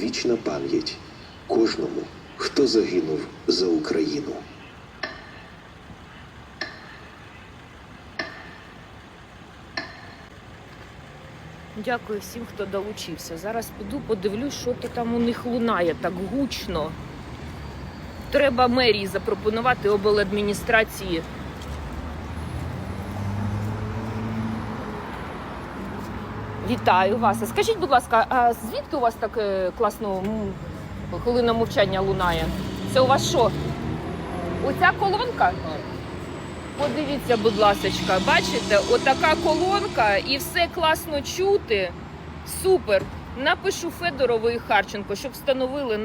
Вічна пам'ять кожному, хто загинув за Україну. Дякую всім, хто долучився. Зараз піду подивлюсь, що то там у них лунає так гучно. Треба мерії запропонувати обладміністрації. Вітаю вас. А скажіть, будь ласка, а звідки у вас так е, класно хвилина мовчання лунає? Це у вас що? Оця колонка? Подивіться, будь ласка, бачите, отака колонка і все класно чути. Супер. Напишу Федорову і Харченко, щоб встановили